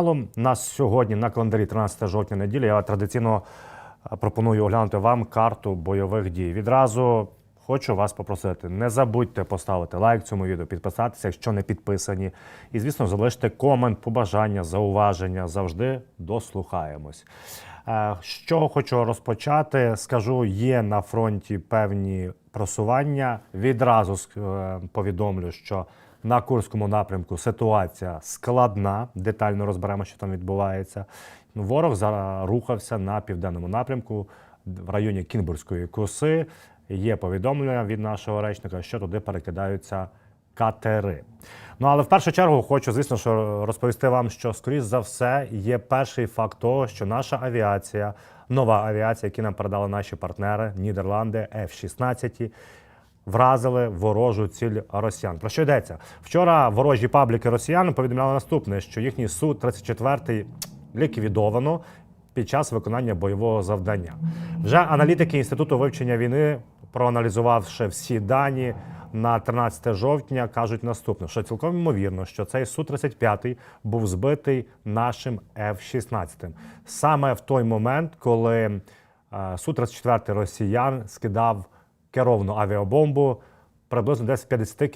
У нас сьогодні на календарі 13 жовтня неділя. Я традиційно е, пропоную оглянути вам карту бойових дій. Відразу хочу вас попросити: не забудьте поставити лайк цьому відео, підписатися, якщо не підписані. І, звісно, залиште комент, побажання, зауваження. Завжди дослухаємось. Е, З чого хочу розпочати? Скажу, є на фронті певні просування. Відразу е, повідомлю, що на Курському напрямку ситуація складна. Детально розберемо, що там відбувається. Ворог рухався на південному напрямку в районі Кінбурзької коси. Є повідомлення від нашого речника, що туди перекидаються катери. Ну але в першу чергу хочу, звісно, що розповісти вам, що скоріш за все є перший факт того, що наша авіація, нова авіація, які нам передали наші партнери, Нідерланди, F-16, вразили ворожу ціль росіян. Про що йдеться? Вчора ворожі пабліки росіян повідомляли наступне, що їхній су 34 ліквідовано під час виконання бойового завдання. Вже аналітики інституту вивчення війни, проаналізувавши всі дані на 13 жовтня, кажуть наступне: що цілком ймовірно, що цей су 35 був збитий нашим F-16. саме в той момент, коли су 34 росіян скидав керовану авіабомбу приблизно десь в 50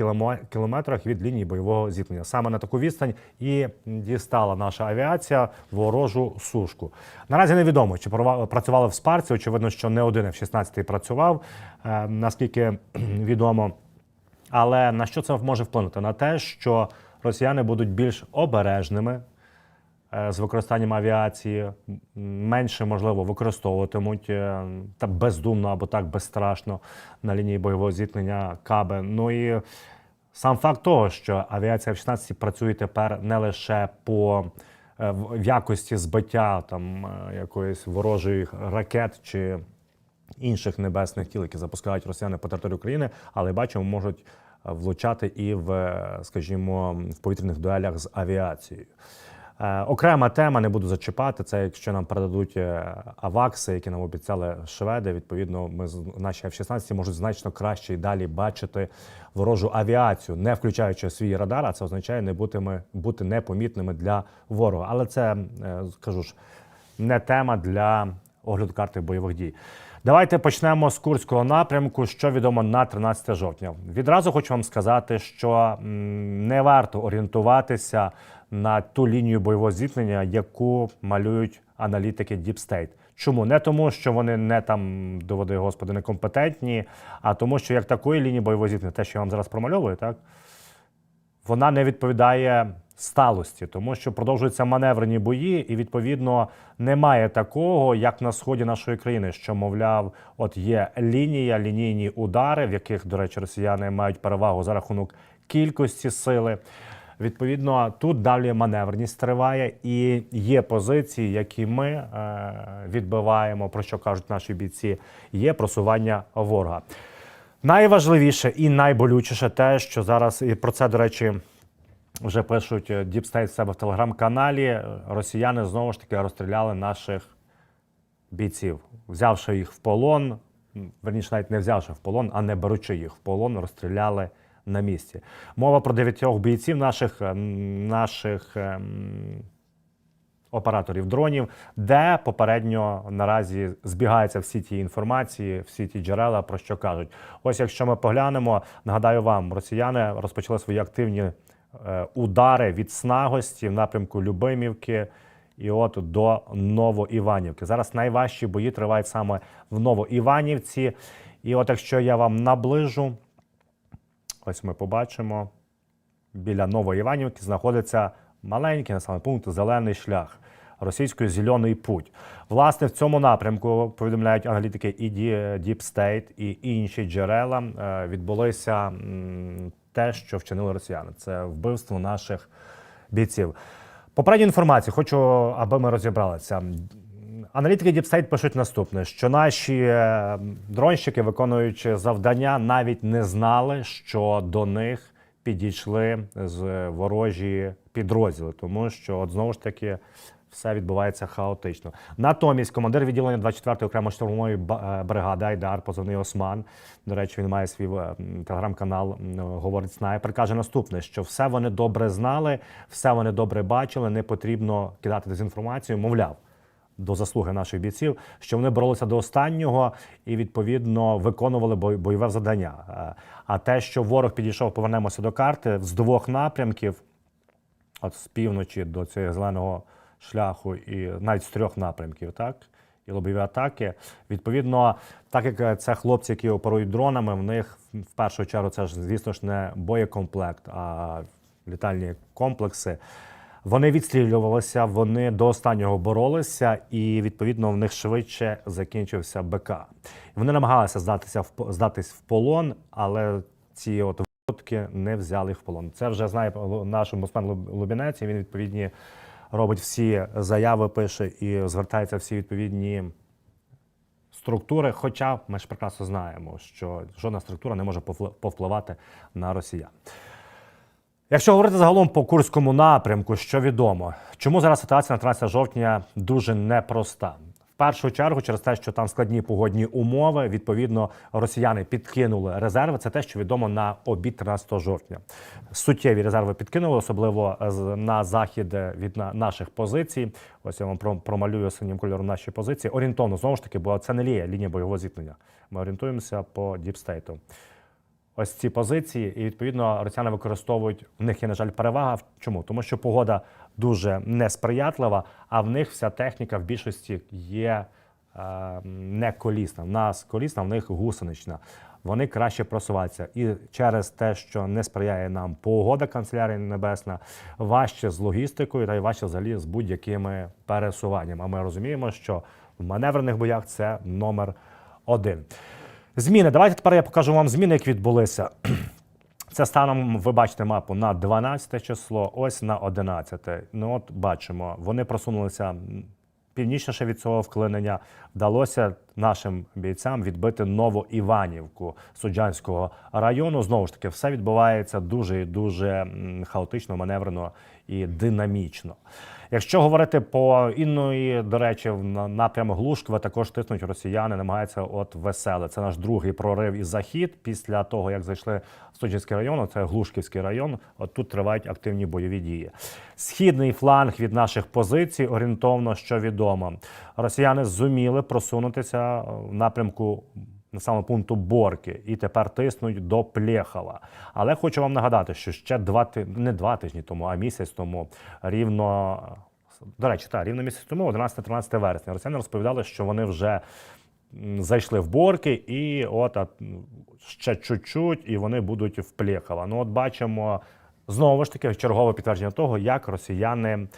кілометрах від лінії бойового зіткнення. Саме на таку відстань і дістала наша авіація ворожу сушку. Наразі невідомо, чи працювали в Спарці. Очевидно, що не один F-16 працював, е, наскільки відомо. Але на що це може вплинути? На те, що росіяни будуть більш обережними з використанням авіації, менше можливо використовуватимуть е, та бездумно або так безстрашно на лінії бойового зіткнення каби. Ну і сам факт того, що авіація F-16 працює тепер не лише по е, в в якості збиття там е, якоїсь ворожої ракет чи інших небесних тіл, які запускають росіяни по території України, але бачимо, можуть е, влучати і в, е, скажімо, в повітряних дуелях з авіацією. Е, Окрема тема, не буду зачіпати, це якщо нам передадуть е, авакси, які нам обіцяли шведи. Відповідно, ми наші F-16 можуть значно краще і далі бачити ворожу авіацію, не включаючи свій радар. А це означає не бути, ми- бути непомітними для ворога. Але це е, кажу ж не тема для огляду карти бойових дій. Давайте почнемо з Курського напрямку, що відомо на 13 жовтня. Відразу хочу вам сказати, що не варто орієнтуватися на ту лінію бойового зіткнення, яку малюють аналітики Deep State. Чому? Не тому, що вони не там, доводи Господи, некомпетентні, а тому, що як такої лінії бойового зіткнення, те, що я вам зараз промальовую, так вона не відповідає сталості, тому що продовжуються маневрені бої, і відповідно немає такого, як на сході нашої країни, що мовляв, от є лінія, лінійні удари, в яких, до речі, росіяни мають перевагу за рахунок кількості сили. Відповідно, тут далі маневреність триває, і є позиції, які ми е, відбиваємо, про що кажуть наші бійці, є просування ворога. Найважливіше і найболючіше те, що зараз і про це, до речі, вже пишуть в себе в телеграм-каналі. Росіяни знову ж таки розстріляли наших бійців, взявши їх в полон, верніше, навіть не взявши в полон, а не беручи їх в полон, розстріляли на місці. Мова про дев'ятьох бійців наших, е, наших ем, операторів дронів, де попередньо наразі збігаються всі ті інформації, всі ті джерела, про що кажуть. Ось якщо ми поглянемо, нагадаю вам, росіяни розпочали свої активні е, удари від снагості в напрямку Любимівки. І от до Новоіванівки. Зараз найважчі бої тривають саме в Новоіванівці. І от якщо я вам наближу, ось ми побачимо, біля Новоіванівки знаходиться маленький населений пункт Зелений шлях російської зелений путь. Власне, в цьому напрямку повідомляють аналітики і Deep State, і інші джерела е, відбулося те, що вчинили росіяни. Це вбивство наших бійців. Попередню інформацію хочу, аби ми розібралися. Аналітики Deep пишуть наступне: що наші е, дронщики, виконуючи завдання, навіть не знали, що до них підійшли з ворожі підрозділи, тому що от знову ж таки все відбувається хаотично. Натомість командир відділення 24-ї окремо штурмової е, бригади Айдар, позивний Осман. До речі, він має свій е, телеграм-канал Говорить Снайпер. каже наступне: що все вони добре знали, все вони добре бачили. Не потрібно кидати дезінформацію. Мовляв, до заслуги наших бійців, що вони боролися до останнього і відповідно виконували бойове завдання. Е, А те, що ворог підійшов, повернемося до карти з двох напрямків, от з півночі до цього зеленого шляху, і навіть з трьох напрямків, так. І лобові атаки. Відповідно, так як е, це хлопці, які оперують дронами, в них в першу чергу це ж, звісно ж, не боєкомплект, а літальні комплекси. Вони відстрілювалися, вони до останнього боролися, і відповідно в них швидше закінчився БК. Вони намагалися здатися в здатись в полон, але ці от випадки не взяли їх в полон. Це вже знає наш омбудсмен Лубінець. Він відповідні робить всі заяви, пише і звертається всі відповідні структури. Хоча ми ж прекрасно знаємо, що жодна структура не може повпли- повпливати на росіян. Якщо говорити загалом по курському напрямку, що відомо, чому зараз ситуація на 13 жовтня дуже непроста. В першу чергу, через те, що там складні погодні умови, відповідно, росіяни підкинули резерви. Це те, що відомо на обід 13 жовтня. Суттєві резерви підкинули, особливо з- на захід від наших позицій. Ось я вам промалюю синім кольором наші позиції. Орієнтовно знову ж таки, бо це не ліє лінія бойового зіткнення. Ми орієнтуємося по діпстейту ось ці позиції, і відповідно росіяни використовують в них є, на жаль, перевага. Чому? Тому що погода дуже несприятлива, а в них вся техніка в більшості є е, не колісна. В нас колісна, в них гусенична. Вони краще просуваються. І через те, що не сприяє нам погода канцелярії небесна, важче з логістикою та й важче взагалі з будь-якими пересуваннями. А ми розуміємо, що в маневрених боях це номер один. Зміни. Давайте тепер я покажу вам зміни, які відбулися. Це станом, ви бачите мапу на 12 число, ось на 11. Ну от бачимо, вони просунулися північніше від цього вклинення. Вдалося нашим бійцям відбити Новоіванівку Суджанського району. Знову ж таки, все відбувається дуже і дуже хаотично, маневрено і динамічно. Якщо говорити по інної, до речі, в на- напрямок Глушкова також тиснуть росіяни, намагаються от веселе. Це наш другий прорив і захід після того, як зайшли в Студінський район, це Глушківський район. От тут тривають активні бойові дії. Східний фланг від наших позицій орієнтовно, що відомо. Росіяни зуміли просунутися в напрямку на саме пункту Борки і тепер тиснуть до Плєхова. Але хочу вам нагадати, що ще два не два тижні тому, а місяць тому рівно. До речі, так, рівно місяць тому, 11-13 вересня, росіяни розповідали, що вони вже зайшли в Борки, і от а, ще чуть-чуть, і вони будуть в Плєхова. Ну, от бачимо знову ж таки чергове підтвердження того, як росіяни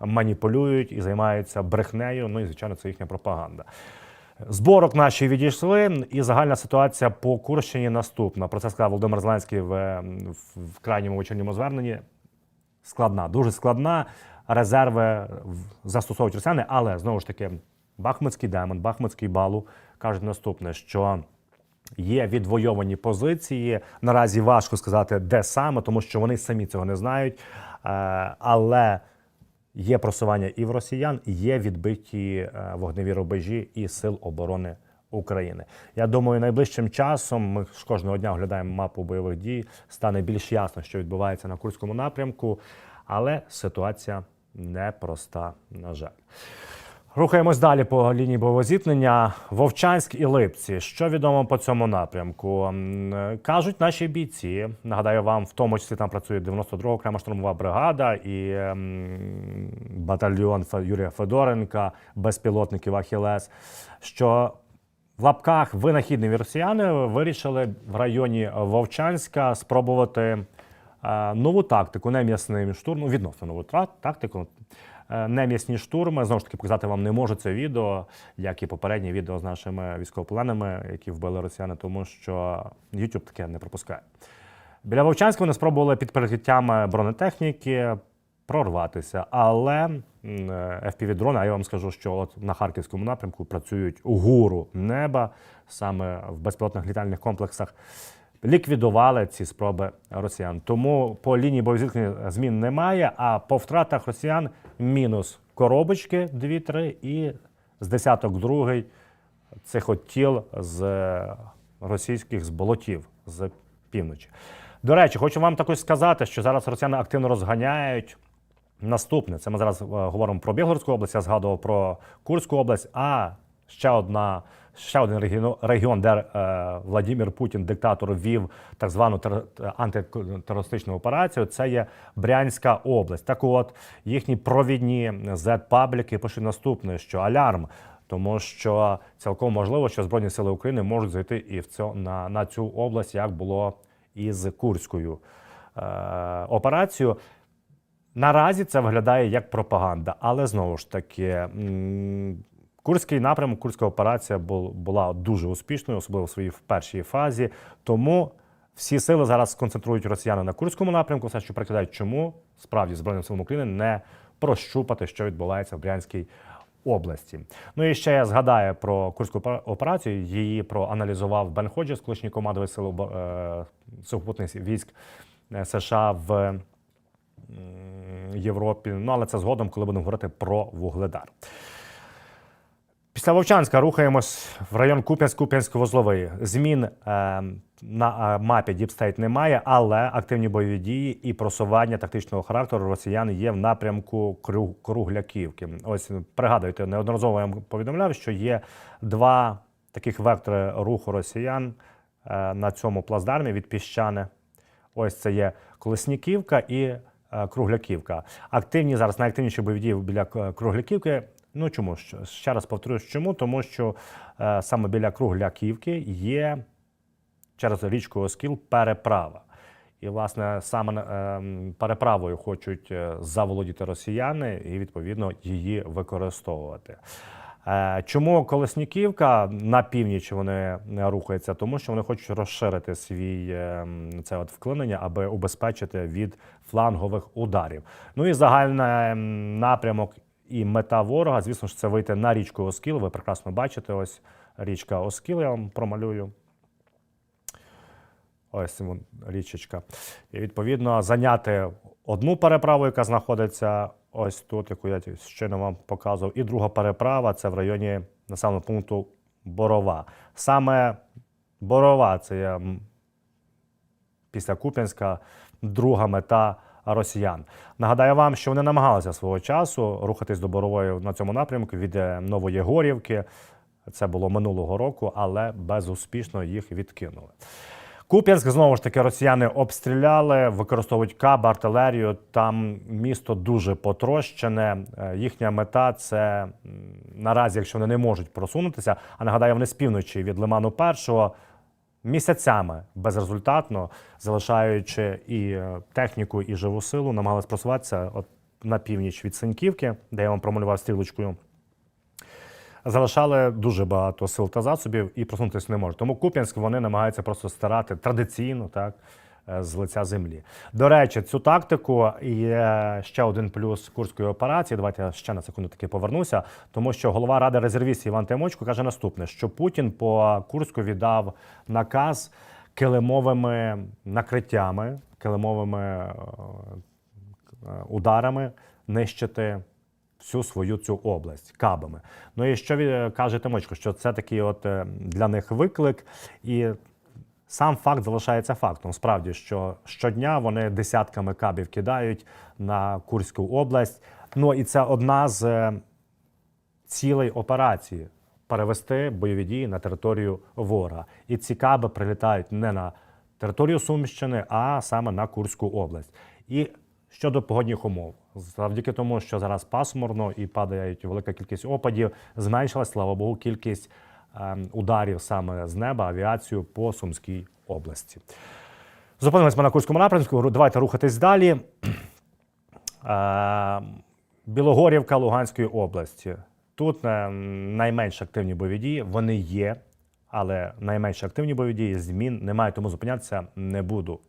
маніпулюють і займаються брехнею. Ну і звичайно, це їхня пропаганда. Зборок наші відійшли, і загальна ситуація по Курщині наступна. Про це сказав Володимир Зеленський в, в, в крайньому вечірньому зверненні. Складна, дуже складна. Резерви застосовують росіяни, але знову ж таки, Бахмутський демон, Бахмутський балу кажуть наступне, що є відвойовані позиції. Наразі важко сказати, де саме, тому що вони самі цього не знають. Е, Але є просування і в росіян, є відбиті е, вогневі рубежі і сил оборони України. Я думаю, найближчим часом ми ж кожного дня оглядаємо мапу бойових дій. Стане більш ясно, що відбувається на Курському напрямку, але ситуація непроста, на жаль. Рухаємось далі по лінії бойового. Вовчанськ і Липці. Що відомо по цьому напрямку? Кажуть наші бійці. Нагадаю вам, в тому числі там працює 92 окрема штурмова бригада і батальйон Юрія Федоренка, безпілотників Ахілес. Що в лапках винахідні росіяни вирішили в районі Вовчанська спробувати е, нову тактику, не м'ясним штурмом, відносно нову тактику. Е, Не м'ясні штурми. Знову ж таки, показати вам не можу це відео, як і попереднє відео з нашими військовополоненими, які вбили росіяни, тому що YouTube таке не пропускає. Біля Вовчанська вони спробували під прикриттям бронетехніки прорватися, але fpv дрони а я вам скажу, що от на харківському напрямку працюють гуру неба саме в безпілотних літальних комплексах. Ліквідували ці спроби росіян. Тому по лінії бойових зіткнень змін немає. А по втратах росіян мінус коробочки 2-3 і з десяток другий цих от з російських з болотів з півночі. До речі, хочу вам також сказати, що зараз росіяни активно розганяють. Наступне, це ми зараз е, говоримо про Білгородську область, я згадував про Курську область, а ще одна. Ще один регіон, де е, Владимир Путін, диктатор, вів так звану тер, антитерористичну операцію. Це є Брянська область. Так от їхні провідні Z-пабліки пишуть наступне, що алярм, тому що цілком можливо, що Збройні сили України можуть зайти і в цьо, на, на цю область, як було із Курською е, операцією. Наразі це виглядає як пропаганда, але знову ж таки. Курський напрямок, курська операція бу- була дуже успішною, особливо в своїй першій фазі. Тому всі сили зараз сконцентрують росіяни на курському напрямку. Все, що прикидають, чому справді Збройним силам України не прощупати, що відбувається в Брянській області. Ну і ще я згадаю про курську опера- операцію. Її проаналізував Бен Ходжес, колишній командувач сил е, сухопутних військ е, США в Європі. Ну але це згодом, коли будемо говорити про вугледар. Після Вовчанська рухаємось в район Куп'янськ, Куп'янськ-Вузловий. Змін е, на е, мапі Діпстейт немає, але активні бойові дії і просування тактичного характеру росіян є в напрямку Кру- Кругляківки. Ось пригадуйте, неодноразово я повідомляв, що є два таких вектори руху росіян е, на цьому плацдармі від піщани. Ось це є Колесніківка і е, Кругляківка. Активні зараз найактивніші бойові дії біля Кругляківки. Ну чому ще раз повторюсь, чому? Тому що е, саме біля Кругляківки є через річку Оскіл переправа. І, власне, саме е, переправою хочуть е, заволодіти росіяни і, відповідно, її використовувати. Е, Чому Колесніківка на північ вони е, рухаються? Тому що вони хочуть розширити свій е, це от вклинення, аби убезпечити від флангових ударів. Ну і загальний напрямок і мета ворога, звісно ж, це вийти на річку Оскіл. Ви прекрасно бачите, ось річка Оскіл, я вам промалюю. Ось річечка. І відповідно зайняти одну переправу, яка знаходиться ось тут, яку я щойно вам показував, і друга переправа це в районі населеного пункту Борова. Саме Борова це є після Куп'янська друга мета росіян. Нагадаю вам, що вони намагалися свого часу рухатись до Борової на цьому напрямку від е, Нової Горівки. Це було минулого року, але безуспішно їх відкинули. Куп'янськ знову ж таки росіяни обстріляли, використовують каб, артилерію. Там місто дуже потрощене. Е, Їхня мета це наразі, якщо вони не можуть просунутися. А нагадаю, вони з півночі від Лиману Першого місяцями безрезультатно, залишаючи і е, техніку, і живу силу, намагалися просуватися от на північ від Синьківки, де я вам промалював стрілочкою залишали дуже багато сил та засобів і просунутися не можуть. Тому Куп'янськ вони намагаються просто старати традиційно так. Е, З лиця землі. До речі, цю тактику є ще один плюс курської операції. Давайте я ще на секунду таки повернуся. Тому що голова ради резервістів Іван Тимочко каже наступне: що Путін по Курську віддав наказ килимовими накриттями, килимовими е, ударами нищити всю свою цю область кабами. Ну і що каже Тимочко, що це такий от е, для них виклик, і сам факт залишається фактом. Справді, що щодня вони десятками кабів кидають на Курську область. Ну і це одна з е, цілей операції перевести бойові дії на територію ворога. І ці каби прилітають не на територію Сумщини, а саме на Курську область. І щодо погодних умов, завдяки тому, що зараз пасмурно і падають велика кількість опадів, зменшилась, слава Богу, кількість ударів саме з неба авіацію по Сумській області. Зупинимось ми на Курському напрямку. Давайте рухатись далі. Е, Білогорівка Луганської області. Тут е, найменш активні бойові дії. Вони є, але найменш активні бойові дії змін немає, тому зупинятися не буду.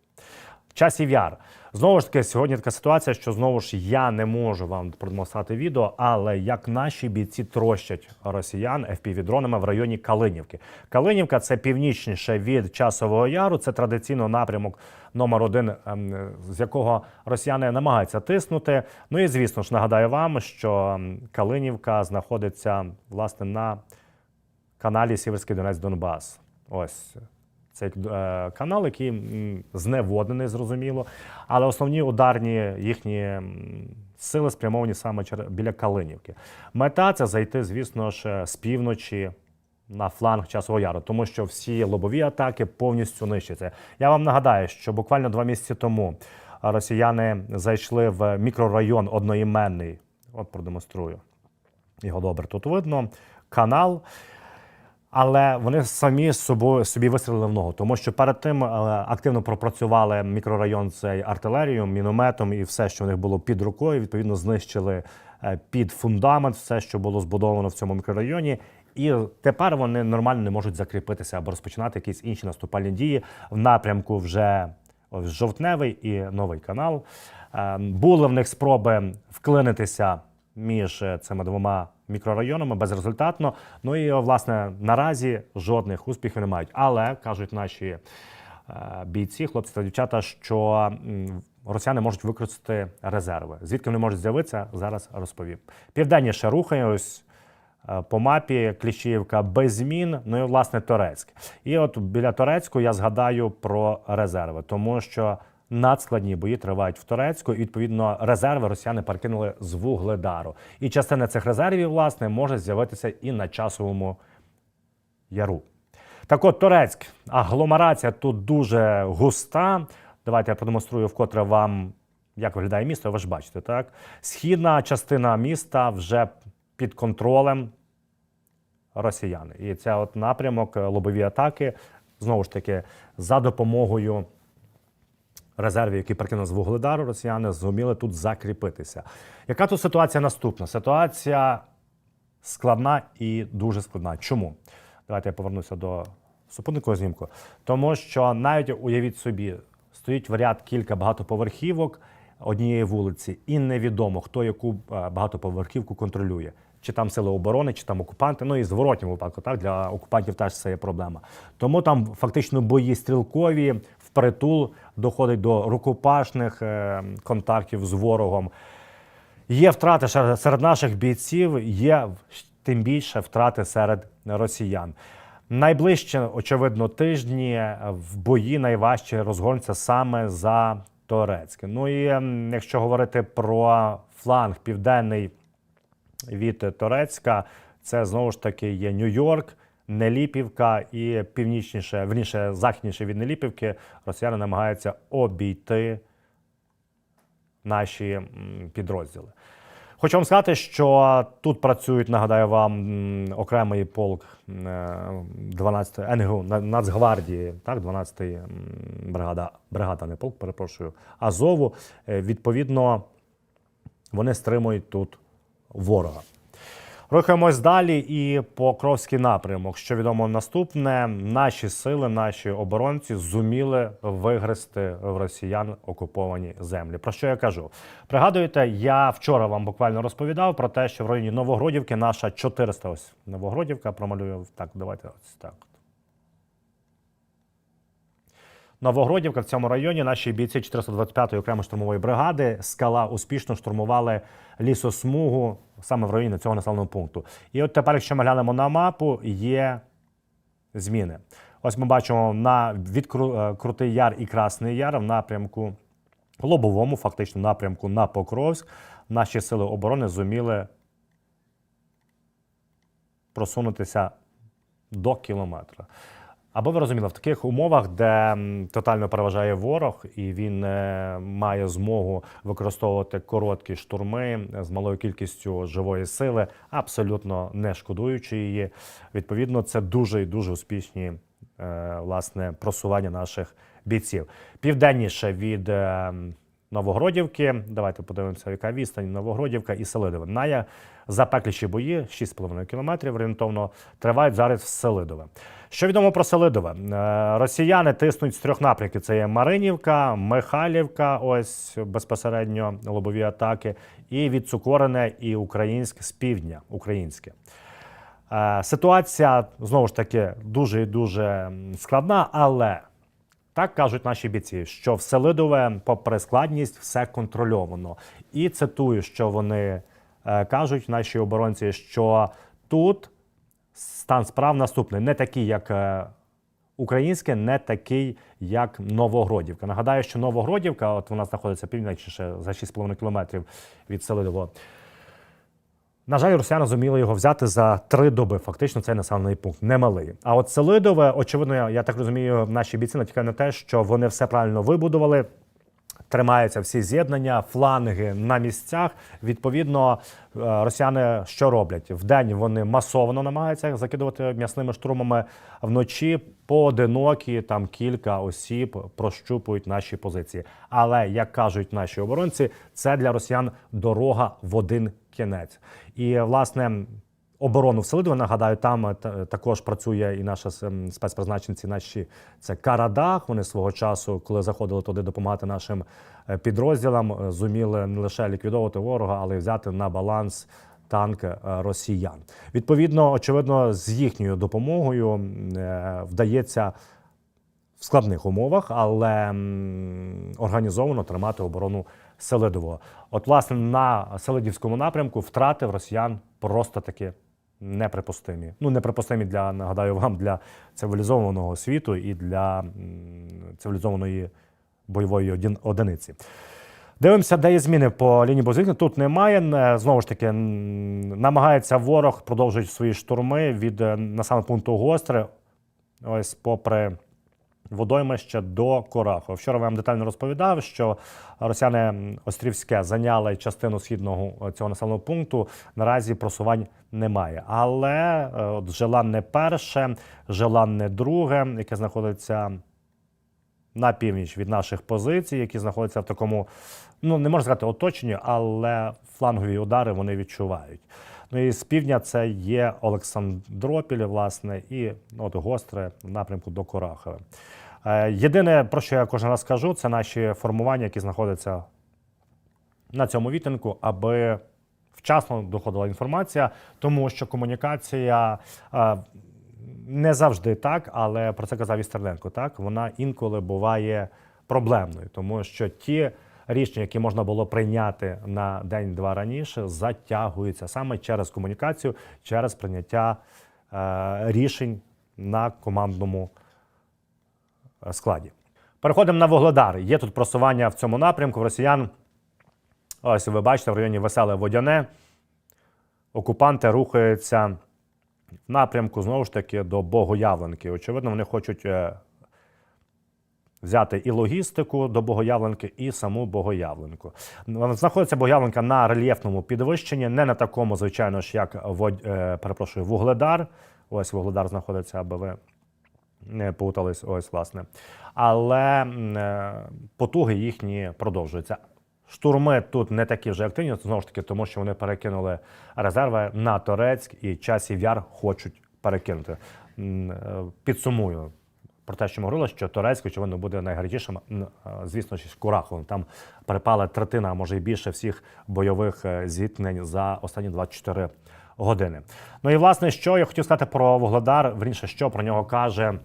Часів яр. Знову ж таки, сьогодні така ситуація, що знову ж я не можу вам продемонструвати відео, але як наші бійці трощать росіян FPV-дронами в районі Калинівки. Калинівка це північніше від часового яру. Це традиційно напрямок номер один, ем, з якого росіяни намагаються тиснути. Ну і звісно ж нагадаю вам, що ем, Калинівка знаходиться власне на каналі Сіверський Донець Донбас. Ось цей е, канал, який зневоднений, зрозуміло. Але основні ударні їхні сили спрямовані саме біля Калинівки. Мета це зайти, звісно ж, з півночі. На фланг часового яру, тому що всі лобові атаки повністю нищаться. Я вам нагадаю, що буквально два місяці тому росіяни зайшли в мікрорайон одноіменний. От продемонструю його добре тут видно. Канал. Але вони самі собою собі вистрілили в ногу, тому що перед тим е, активно пропрацювали мікрорайон цей артилерією, мінометом і все, що в них було під рукою. Відповідно, знищили е, під фундамент все, що було збудовано в цьому мікрорайоні. І тепер вони нормально не можуть закріпитися або розпочинати якісь інші наступальні дії в напрямку вже жовтневий і новий канал. Е, Були в них спроби вклинитися між цими двома мікрорайонами безрезультатно. Ну і власне наразі жодних успіхів не мають. Але кажуть наші е, бійці, хлопці та дівчата, що росіяни можуть використати резерви. Звідки вони можуть з'явитися, зараз розповім. Південніше рухаємось. е, По мапі Кліщіївка без змін, ну і власне Торецьк. І от біля Торецьку я згадаю про резерви, тому що надскладні бої тривають в Торецьку. І відповідно резерви росіяни перекинули з вугледару. І частина цих резервів, власне, може з'явитися і на часовому яру. Так от Торецьк, агломерація тут дуже густа. Давайте я продемонструю вкотре вам, як виглядає місто. Ви ж бачите, так? Східна частина міста вже під контролем росіян. І це от напрямок лобові атаки, знову ж таки, за допомогою резервів, які перекинули з вугледару, росіяни зуміли тут закріпитися. Яка тут ситуація наступна? Ситуація складна і дуже складна. Чому? Давайте я повернуся до супутникового знімку. Тому що навіть уявіть собі, стоїть в ряд кілька багатоповерхівок однієї вулиці, і невідомо, хто яку е, багатоповерхівку контролює. Чи там сили оборони, чи там окупанти. Ну і зворотньому випадку, так для окупантів теж це є проблема. Тому там фактично бої стрілкові впритул доходить до рукопашних е, контактів з ворогом. Є втрати серед наших бійців, є тим більше втрати серед росіян. Найближче, очевидно, тижні в бої найважче розгорнуться саме за Торецьке. Ну і якщо говорити про фланг південний від Торецька, це знову ж таки є Нью-Йорк, Неліпівка і північніше, верніше, західніше від Неліпівки, росіяни намагаються обійти наші підрозділи. Хочу вам сказати, що тут працюють, нагадаю вам, окремий полк м, е, 12 НГУ Нацгвардії, так, 12 бригада, бригада, не полк, перепрошую, Азову. Е, Відповідно, вони стримують тут ворога. Рухаємось далі і Покровський напрямок. Що відомо наступне, наші сили, наші оборонці зуміли вигризти в росіян окуповані землі. Про що я кажу? Пригадуєте, я вчора вам буквально розповідав про те, що в районі Новогродівки наша 400 ось Новогродівка промалюю так. Давайте ось так. Новогродівка в цьому районі наші бійці 425-ї окремої штурмової бригади скала успішно штурмували лісосмугу саме в районі цього населеного пункту. І от тепер, якщо ми глянемо на мапу, є зміни. Ось ми бачимо на від е, Крутий Яр і Красний Яр в напрямку лобовому, фактично напрямку на Покровськ. Наші сили оборони зуміли просунутися до кілометра. Аби ви розуміли, в таких умовах, де тотально переважає ворог, і він е, має змогу використовувати короткі штурми з малою кількістю живої сили, абсолютно не шкодуючи її. Відповідно, це дуже і дуже успішні е, власне просування наших бійців. Південніше від е, Новогродівки. Давайте подивимося, яка відстань Новогродівка і Селидове. Найзапекліші бої 6,5 кілометрів орієнтовно тривають зараз в Селидове. Що відомо про Селидове? Е, Росіяни тиснуть з трьох напрямків: це є Маринівка, Михайлівка, ось безпосередньо лобові атаки, і відцукорене і українське з півдня українське. Е, Ситуація знову ж таки дуже і дуже складна, але так кажуть наші бійці, що в Селидове, попри складність, все контрольовано. І цитую, що вони е, кажуть, наші оборонці, що тут стан справ наступний, не такий, як е, українське, не такий, як Новогродівка. Нагадаю, що Новогродівка, от вона знаходиться північніше за 6,5 кілометрів від Селидового. На жаль, росіяни зуміли його взяти за три доби. Фактично, цей населений пункт немалий. А от Селидове, очевидно, я, так розумію, наші бійці натякають на те, що вони все правильно вибудували. Тримаються всі з'єднання, фланги на місцях. Відповідно, е, росіяни що роблять? Вдень вони масово намагаються закидувати м'ясними штурмами вночі. Поодинокі там кілька осіб прощупують наші позиції. Але як кажуть наші оборонці, це для росіян дорога в один кінець. І власне. Оборону в нагадаю, там е, також працює і наші ем, спецпризначенці. Наші це Карадах. Вони свого часу, коли заходили туди допомагати нашим е, підрозділам, е, зуміли не лише ліквідовувати ворога, але й взяти на баланс танк е, росіян. Відповідно, очевидно, з їхньою допомогою е, вдається в складних умовах, але організовано тримати оборону Селидового. От, власне, на Селидівському напрямку втрати в росіян просто таки неприпустимі. Ну, неприпустимі для, нагадаю вам, для цивілізованого світу і для цивілізованої бойової одиниці. Дивимося, де є зміни по лінії бозвітки. Тут немає. Е, Знову ж таки, намагається ворог, продовжують свої штурми від е, населеного пункту Гостре. Ось попри водоймище до Корахова. Вчора вам детально розповідав, що росіяни Острівське зайняли частину східного е, цього населеного пункту. Наразі просувань немає. Але е, от Желанне перше, Желанне друге, яке знаходиться на північ від наших позицій, які знаходяться в такому, ну не можна сказати, оточенні, але флангові удари вони відчувають. Ну і з півдня це є Олександропіль, власне, і ну, от гостре в напрямку до Корахова. Е, Єдине, про що я кожен раз кажу, це наші формування, які знаходяться на цьому відтинку, аби вчасно доходила інформація, тому що комунікація е, не завжди так, але про це казав і Стерненко. Так вона інколи буває проблемною, тому що ті рішення, які можна було прийняти на день-два раніше, затягуються саме через комунікацію, через прийняття е, рішень на командному е, складі. Переходимо на Вугледар. Є тут просування в цьому напрямку. Росіян, ось ви бачите, в районі Веселе Водяне. Окупанти рухаються в напрямку знову ж таки до Богоявленки. Очевидно, вони хочуть е, взяти і логістику до Богоявленки, і саму Богоявленку. Знаходиться Богоявленка на рельєфному підвищенні, не на такому, звичайно ж, як е, перепрошую, Вугледар. Ось Вугледар знаходиться, аби ви не плутались, ось власне. Але е, потуги їхні продовжуються. Штурми тут не такі вже активні, знову ж таки, тому що вони перекинули резерви на Торецьк і часів яр хочуть перекинути. Е, Підсумую про те, що ми говорили, що чи очевидно, буде найгарячішим, е, звісно, з Кураховим. Там перепала третина, а може і більше всіх бойових е, зіткнень за останні 24 години. Ну і власне, що я хотів сказати про Вугледар, верніше, що про нього каже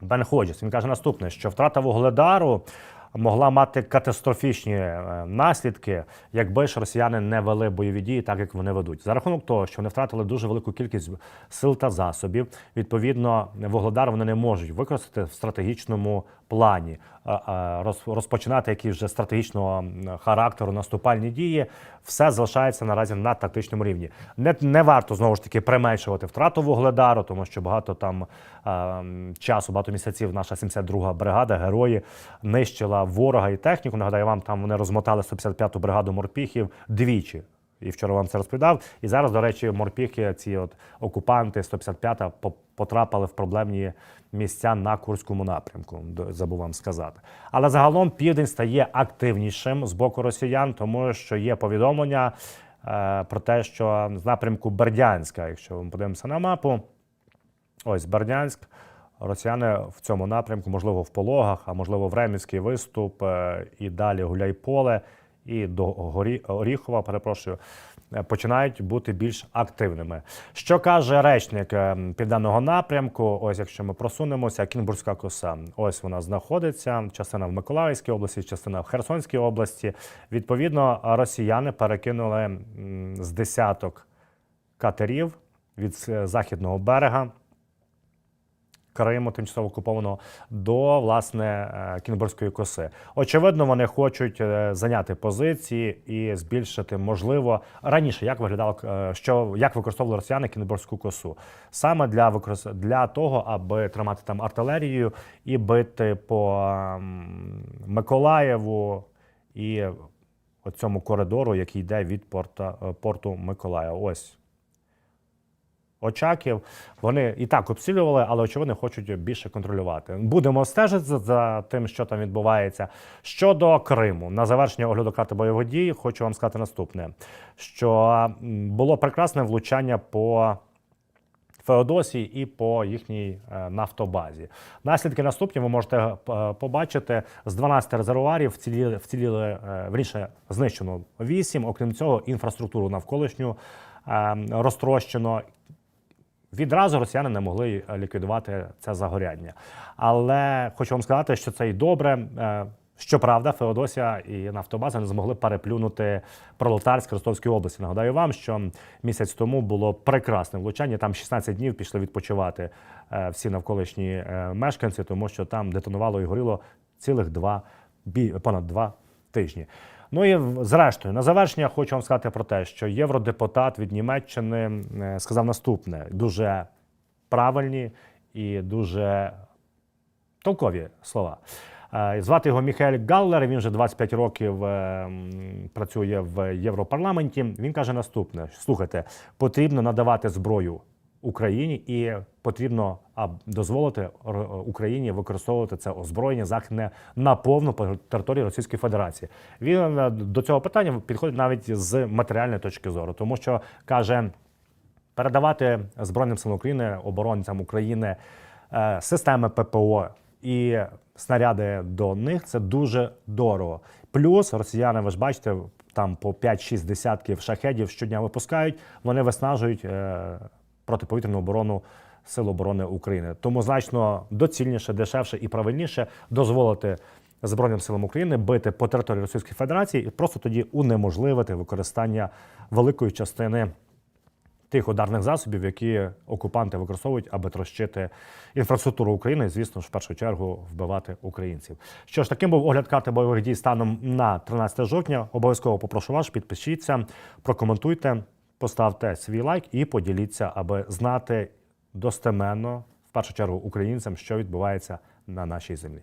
Бен Ходжіс. Він каже наступне: що втрата Вугледару могла мати катастрофічні е, наслідки, якби ж росіяни не вели бойові дії, так як вони ведуть. За рахунок того, що вони втратили дуже велику кількість сил та засобів. Відповідно, Вугледар вони не можуть використати в стратегічному плані, розпочинати якісь вже стратегічного характеру наступальні дії. Все залишається наразі на тактичному рівні. Не, не варто знову ж таки применшувати втрату Вугледару, тому що багато там е, часу, багато місяців наша 72-га бригада, герої нищила ворога і техніку. Нагадаю, вам там вони розмотали 155-ту бригаду морпіхів двічі. І вчора вам це розповідав. І зараз, до речі, морпіхи, ці от окупанти 155-та по- потрапили в проблемні місця на Курському напрямку. Забув вам сказати. Але загалом південь стає активнішим з боку росіян, тому що є повідомлення е, про те, що з напрямку Бердянська, якщо ми подивимося на мапу, ось Бердянськ. Росіяни в цьому напрямку, можливо, в пологах, а можливо, в Ремівський виступ е, і далі Гуляйполе і до Горі... Оріхова, перепрошую, е, починають бути більш активними. Що каже речник е, південного напрямку? Ось якщо ми просунемося, Кінбурзька коса. Ось вона знаходиться. Частина в Миколаївській області, частина в Херсонській області. Відповідно, росіяни перекинули з десяток катерів від західного берега. Криму, тимчасово окупованого, до власне е, Кінбурзької коси. Очевидно, вони хочуть е, зайняти позиції і збільшити, можливо, раніше як виглядало е, що як використовували росіяни Кінбурзьку косу, саме для використ- для того, аби тримати там артилерію і бити по ем, Миколаєву і цьому коридору, який йде від порта, порту Миколаєва. Ось Очаків вони і так обстрілювали, але очевидно хочуть більше контролювати. Будемо стежити за, тим, що там відбувається. Щодо Криму, на завершення огляду карти бойових дій, хочу вам сказати наступне: що було прекрасне влучання по Феодосії і по їхній е, нафтобазі. Наслідки наступні ви можете е, побачити з 12 резервуарів вціліли, вціліли е, вірніше, знищено 8. Окрім цього, інфраструктуру навколишню е, розтрощено. Відразу росіяни не могли ліквідувати це загоряння. Але хочу вам сказати, що це і добре. Е, Щоправда, Феодосія і Нафтобаза не змогли переплюнути Пролетарськ Ростовської області. Нагадаю вам, що місяць тому було прекрасне влучання. Там 16 днів пішли відпочивати е, всі навколишні е, мешканці, тому що там детонувало і горіло цілих два понад два тижні. Ну і зрештою, на завершення хочу вам сказати про те, що євродепутат від Німеччини е, сказав наступне: дуже правильні і дуже толкові слова. Е, Звати його Міхель Галлер. Він вже 25 років е, працює в Європарламенті. Він каже наступне: слухайте, потрібно надавати зброю Україні і потрібно дозволити Р- Україні використовувати це озброєння західне на повну по території Російської Федерації. Він е, до цього питання підходить навіть з матеріальної точки зору, тому що каже передавати Збройним силам України, оборонцям України е, системи ППО і снаряди до них це дуже дорого. Плюс росіяни, ви ж бачите, там по 5-6 десятків шахедів щодня випускають. Вони виснажують е, протиповітряну оборону Сил оборони України. Тому значно доцільніше, дешевше і правильніше дозволити Збройним силам України бити по території Російської Федерації і просто тоді унеможливити використання великої частини тих ударних засобів, які окупанти використовують, аби трощити інфраструктуру України, і, звісно ж, в першу чергу вбивати українців. Що ж, таким був огляд карти бойових дій станом на 13 жовтня. Обов'язково попрошу вас, підпишіться, прокоментуйте, поставте свій лайк і поділіться, аби знати достеменно, в першу чергу, українцям, що відбувається на нашій землі.